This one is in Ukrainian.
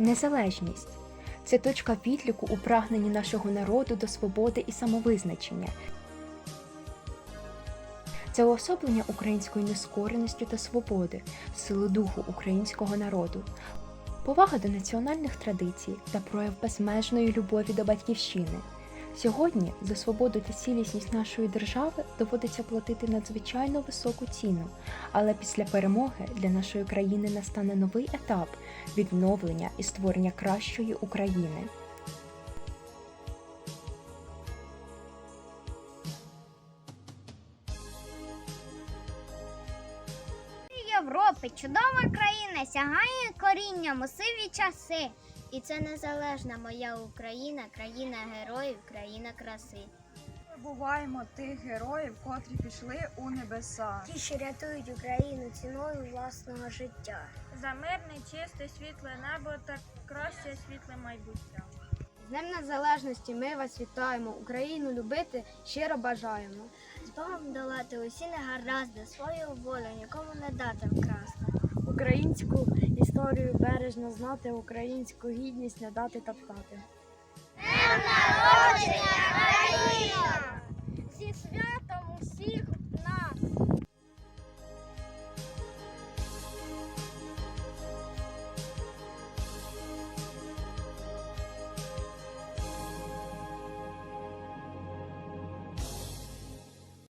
Незалежність це точка відліку у прагненні нашого народу до свободи і самовизначення. Це уособлення української нескореності та свободи, сили духу українського народу, повага до національних традицій та прояв безмежної любові до батьківщини. Сьогодні за свободу та цілісність нашої держави доводиться платити надзвичайно високу ціну, але після перемоги для нашої країни настане новий етап відновлення і створення кращої України. Європи чудова країна сягає корінням у сиві часи. І це незалежна моя Україна, країна героїв, країна краси. Забуваємо тих героїв, котрі пішли у небеса. Ті, що рятують Україну ціною власного життя. За мирне, чисте, світле небо та краще світле майбуття. З Днем Незалежності ми вас вітаємо. Україну любити щиро бажаємо. З Богом долати усі негаразди, свою волю нікому не дати вкрасти. Українську історію бережно знати, українську гідність не дати топтати.